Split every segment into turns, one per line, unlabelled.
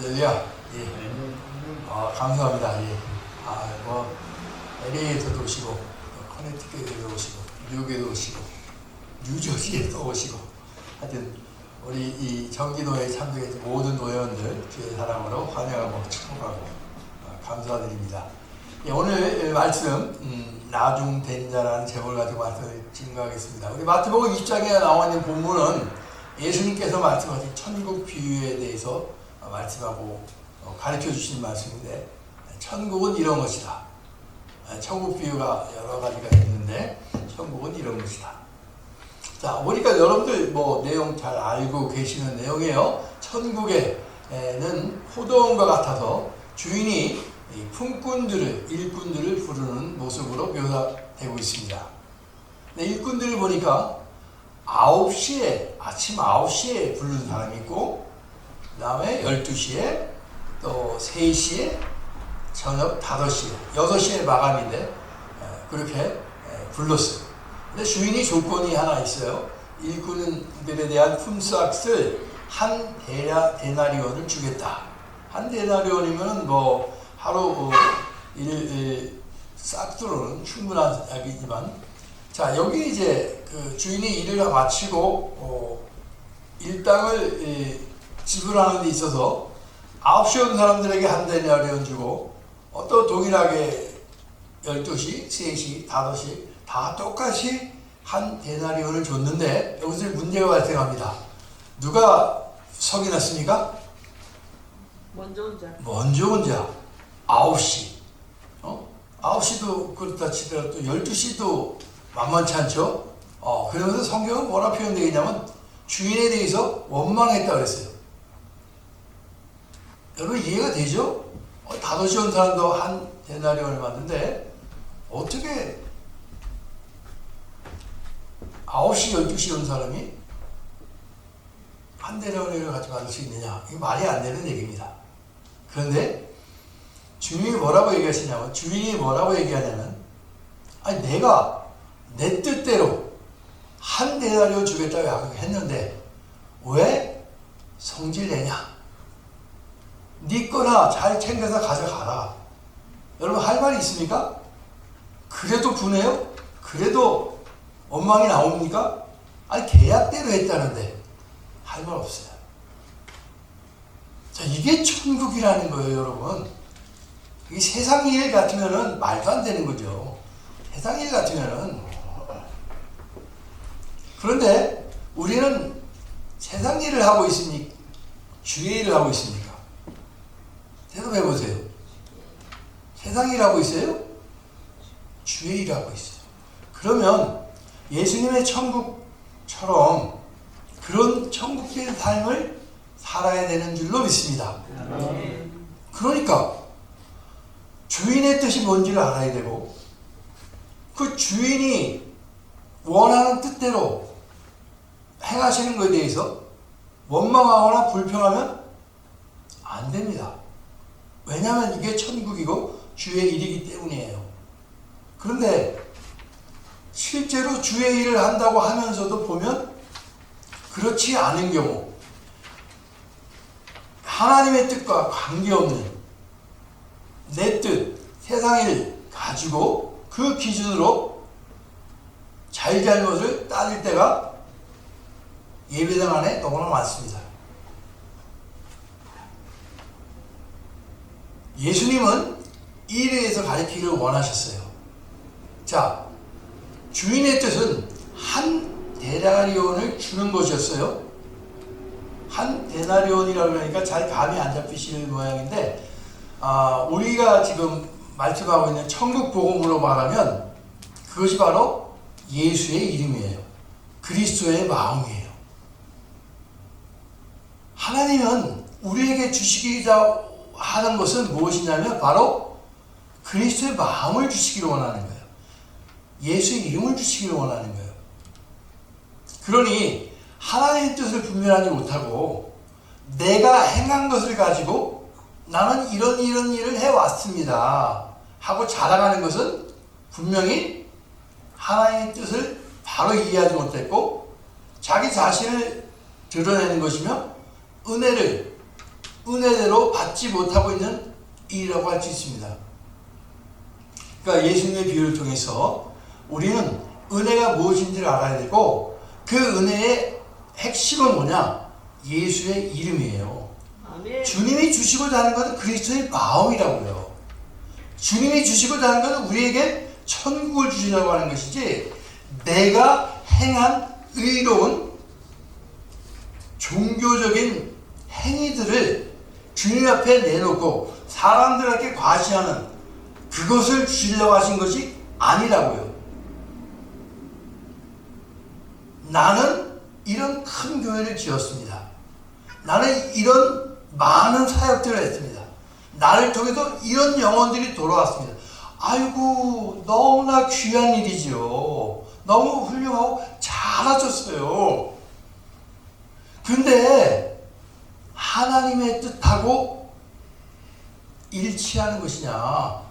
할렐루야. 예. 아, 감사합니다. 예. 아, 뭐, LA에서도 오시고, 또 커네티켓에도 오시고, 뉴욕에도 오시고, 뉴저지에도 오시고, 하여튼, 우리 이 경기도에 참석해준 모든 노회원들 주의 사랑으로 환영하고 축복하고 아, 감사드립니다. 예, 오늘 말씀, 음, 나중된 자라는 제목을 가지고 말씀을 증거하겠습니다. 우리 마태복음 20장에 나와 있는 본문은 예수님께서 말씀하신 천국 비유에 대해서 어, 말씀하고 어, 가르쳐 주신 말씀인데 천국은 이런 것이다. 아, 천국 비유가 여러 가지가 있는데 천국은 이런 것이다. 자, 보니까 여러분들 뭐 내용 잘 알고 계시는 내용이에요. 천국에는 포도원과 같아서 주인이 이 품꾼들을 일꾼들을 부르는 모습으로 묘사되고 있습니다. 일꾼들을 보니까 9시에 아침 9시에 부르는 사람이 있고 그 다음에 12시에 또 3시에 저녁 5시에 6시에 마감인데 에, 그렇게 에, 불렀어요. 근데 주인이 조건이 하나 있어요. 일꾼들에 대한 품삯을 한 데나, 데나리온을 주겠다. 한 데나리온이면 뭐 하루 어, 일, 일 싹두로는 충분한 약이지만 자 여기 이제 그 주인이 일을 마치고 어, 일당을 이, 지불하는 데 있어서 9시 온 사람들에게 한 데나리온 주고 어, 또 동일하게 12시, 3시, 5시 다 똑같이 한 데나리온을 줬는데 여기서 문제가 발생합니다. 누가 석이 났습니까?
먼저 온 자.
먼저 온 자, 9시. 어? 9시도 그렇다 치더라도 12시도 만만치 않죠? 어, 그러면서 성경은 뭐라 표현되어 있냐면 주인에 대해서 원망했다 그랬어요. 여러분 이해가 되죠? 어, 5시 온 사람도 한 데나리온을 받는데 어떻게 9시, 12시 온 사람이 한 데나리온을 같이 받을 수 있느냐? 이거 말이 안 되는 얘기입니다. 그런데 주인이 뭐라고 얘기하시냐면 주인이 뭐라고 얘기하냐면 아니 내가 내 뜻대로 한 대나리온 주겠다고 했는데 왜 성질 내냐? 네 거나 잘 챙겨서 가져가라. 여러분 할 말이 있습니까? 그래도 분해요? 그래도 원망이 나옵니까? 아니 계약대로 했다는데 할 말 없어요. 자, 이게 천국이라는 거예요, 여러분. 이게 세상 일 같으면은 말도 안 되는 거죠. 세상 일 같으면은. 그런데 우리는 세상 일을 하고 있으니 주의 일을 하고 있습니까? 대답해 보세요. 하고 있어요? 주의 일 하고 있어요. 그러면 예수님의 천국처럼 그런 천국적인 삶을 살아야 되는 줄로 믿습니다. 그러니까 주인의 뜻이 뭔지를 알아야 되고 그 주인이 원하는 뜻대로 행하시는 것에 대해서 원망하거나 불평하면 안 됩니다. 왜냐하면 이게 천국이고 주의 일이기 때문이에요. 그런데 실제로 주의 일을 한다고 하면서도 보면 그렇지 않은 경우 하나님의 뜻과 관계없는 내 뜻, 세상을 가지고 그 기준으로 잘잘못을 따질 때가 예배당 안에 너무나 많습니다. 예수님은 이에 대해서 가르치기를 원하셨어요. 자, 주인의 뜻은 한 데나리온을 주는 것이었어요. 한 데나리온이라고 그러니까 잘 감이 안 잡히시는 모양인데 아, 우리가 지금 말씀하고 있는 천국 복음으로 말하면 그것이 바로 예수의 이름이에요. 그리스도의 마음이에요. 하나님은 우리에게 주시기자 하는 것은 무엇이냐면 바로 그리스도의 마음을 주시기를 원하는 거예요. 예수의 이름을 주시기를 원하는 거예요. 그러니 하나님의 뜻을 분별하지 못하고 내가 행한 것을 가지고 나는 이런 이런 일을 해왔습니다. 하고 자랑하는 것은 분명히 하나님의 뜻을 바로 이해하지 못했고 자기 자신을 드러내는 것이며 은혜를 은혜대로 받지 못하고 있는 일이라고 할 수 있습니다. 그러니까 예수님의 비유를 통해서 우리는 은혜가 무엇인지를 알아야 되고 그 은혜의 핵심은 뭐냐? 예수의 이름이에요.
아멘.
주님이 주시고자 하는 것은 그리스도의 마음이라고요. 주님이 주시고자 하는 것은 우리에게 천국을 주시려고 하는 것이지 내가 행한 의로운 종교적인 행위들을 주님 앞에 내놓고 사람들에게 과시하는 그것을 주시려고 하신 것이 아니라고요. 나는 이런 큰 교회를 지었습니다. 나는 이런 많은 사역들을 했습니다. 나를 통해서 이런 영혼들이 돌아왔습니다. 아이고, 너무나 귀한 일이죠. 너무 훌륭하고 잘하셨어요. 근데 하나님의 뜻하고 일치하는 것이냐,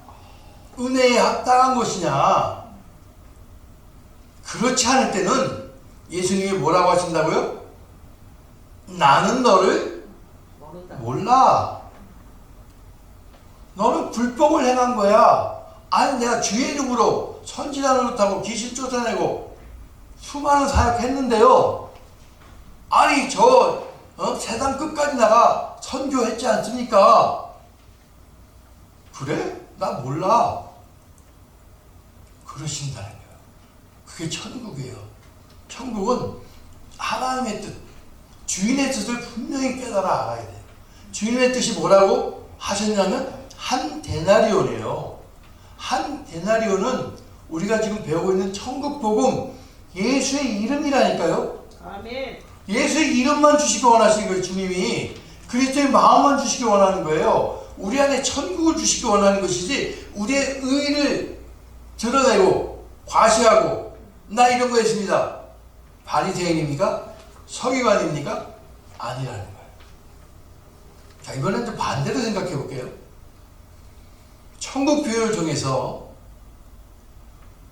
은혜에 합당한 것이냐, 그렇지 않을 때는 예수님이 뭐라고 하신다고요? 나는 너를
모른다.
몰라. 너는 불법을 행한 거야. 아니 내가 주의 이름으로 선지자 노릇하고 귀신 쫓아내고 수많은 사역했는데요. 아니 저 어? 세상 끝까지 나가 선교했지 않습니까? 그래? 나 몰라. 그러신다는 거예요. 그게 천국이에요. 천국은 하나님의 뜻, 주인의 뜻을 분명히 깨달아 알아야 돼. 주인의 뜻이 뭐라고 하셨냐면 한 데나리온이에요. 한 데나리온은 우리가 지금 배우고 있는 천국 복음 예수의 이름이라니까요.
아멘.
예수의 이름만 주시기 원하시는 거예요, 주님이. 그리스도의 마음만 주시기 원하는 거예요. 우리 안에 천국을 주시기 원하는 것이지, 우리의 의를 드러내고, 과시하고, 나 이런 거 했습니다. 바리새인입니까? 서기관입니까? 아니라는 거예요. 자, 이번엔 좀 반대로 생각해 볼게요. 천국 교회를 통해서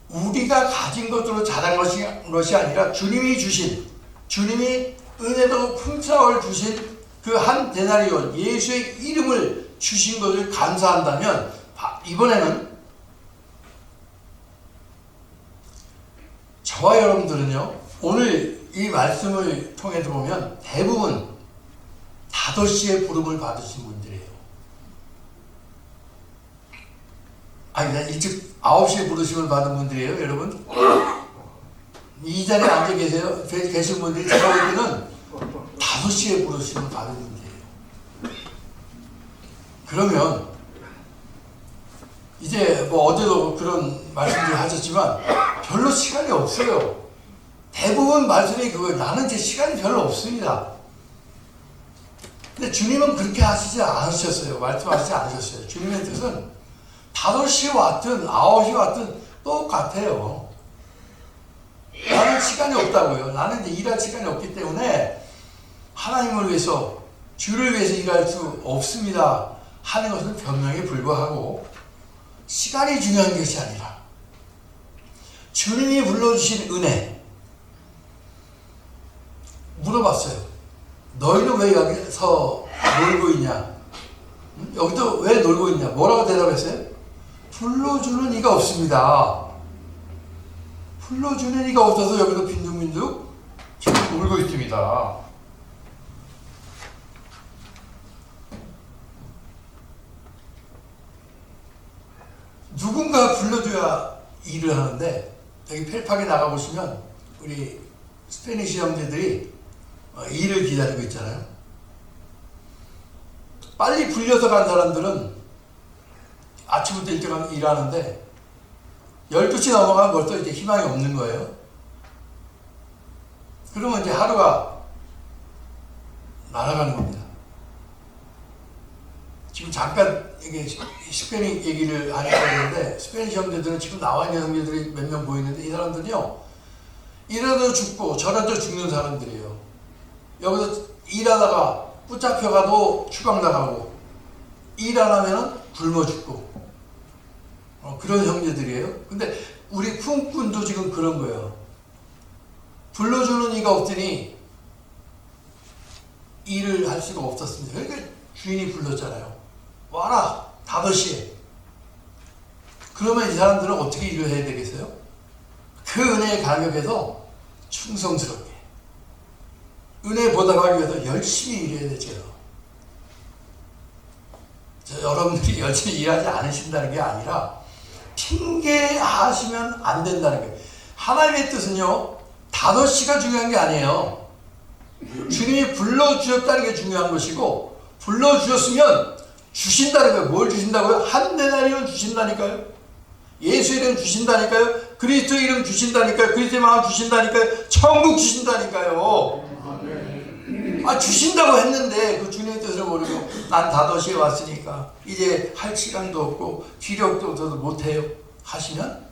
우리가 가진 것으로 자란 것이, 것이 아니라 주님이 주신 주님이 은혜도 풍성을 주신 그한 데나리온 예수의 이름을 주신 것을 감사한다면 바- 이번에는 저와 여러분들은요 오늘 이 말씀을 통해서 보면 대부분 5시에 부름을 받으신 분들이에요. 아니, 나 일찍 9시에 부르심을 받은 분들이에요, 여러분? 이 자리에 앉아 계세요? 계- 계신 분들이 제가 볼 때는 5시에 부르심을 받은 분들이에요. 그러면, 이제 뭐 어제도 그런 말씀들 하셨지만, 별로 시간이 없어요. 대부분 말씀이 그거예요. 나는 이제 시간이 별로 없습니다. 근데 주님은 그렇게 하시지 않으셨어요. 말씀하시지 않으셨어요. 주님의 뜻은 5시에 왔든 9시에 왔든 똑같아요. 나는 시간이 없다고요. 나는 이제 일할 시간이 없기 때문에 하나님을 위해서 주를 위해서 일할 수 없습니다. 하는 것은 변명에 불과하고 시간이 중요한 것이 아니라 주님이 불러주신 은혜 물어봤어요. 너희는 왜 여기서 놀고 있냐? 응? 여기도 왜 놀고 있냐? 뭐라고 대답했어요? 불러주는 이가 없습니다. 불러주는 이가 없어서 여기도 빈둥빈둥 지금 놀고 있습니다. 누군가 불러줘야 일을 하는데 여기 펠팍에 나가보시면 우리 스페니시 형제들이 어, 일을 기다리고 있잖아요. 빨리 불려서 간 사람들은 아침부터 일찍 일하는데 12시 넘어가면 벌써 이제 희망이 없는 거예요. 그러면 이제 하루가 날아가는 겁니다. 지금 잠깐 이게 스페인 얘기를 안 해야 되는데 스페니시 형제들은 지금 나와 있는 형제들이 몇 명 보이는데 이 사람들은요 이래도 죽고 저래도 죽는 사람들이에요. 여기서 일하다가 붙잡혀가도 추방 나가고 일 안 하면은 굶어 죽고 어, 그런 형제들이에요. 근데 우리 품꾼도 지금 그런 거예요. 불러주는 이가 없더니 일을 할 수가 없었습니다. 그러니까 주인이 불렀잖아요. 와라 5시에. 그러면 이 사람들은 어떻게 일을 해야 되겠어요? 그 은혜의 가격에서 충성스럽게 은혜 보답하기 위해서 열심히 일해야 되죠. 저 여러분들이 열심히 일하지 않으신다는 게 아니라 핑계하시면 안 된다는 거예요. 하나님의 뜻은요, 다섯 시가 중요한 게 아니에요. 주님이 불러주셨다는 게 중요한 것이고, 불러주셨으면 주신다는 거예요. 뭘 주신다고요? 한 대나리온 주신다니까요. 예수 이름 주신다니까요. 그리스도 이름 주신다니까요. 그리스도의 마음 주신다니까요. 천국 주신다니까요. 아 주신다고 했는데 그 주님의 뜻을 모르고 난 다섯시에 왔으니까 이제 할 시간도 없고 기력도 없어서 못해요 하시면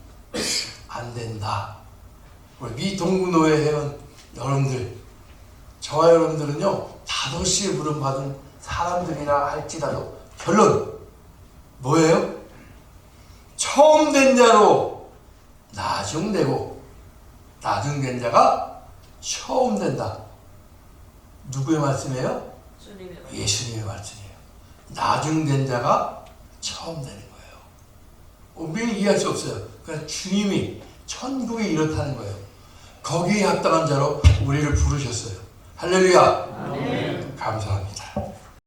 안 된다. 우리 미 동구노회 회원 여러분들 저와 여러분들은요 다섯시에 부름받은 사람들이라 할지라도 결론 뭐예요? 처음 된 자로 나중 되고 나중 된 자가 처음 된다. 누구의 말씀이에요? 예수님의 말씀이에요. 나중 된 자가 처음 되는 거예요. 우리는 이해할 수 없어요. 그러니까 주님이 천국이 이렇다는 거예요. 거기에 합당한 자로 우리를 부르셨어요. 할렐루야.
아멘.
감사합니다.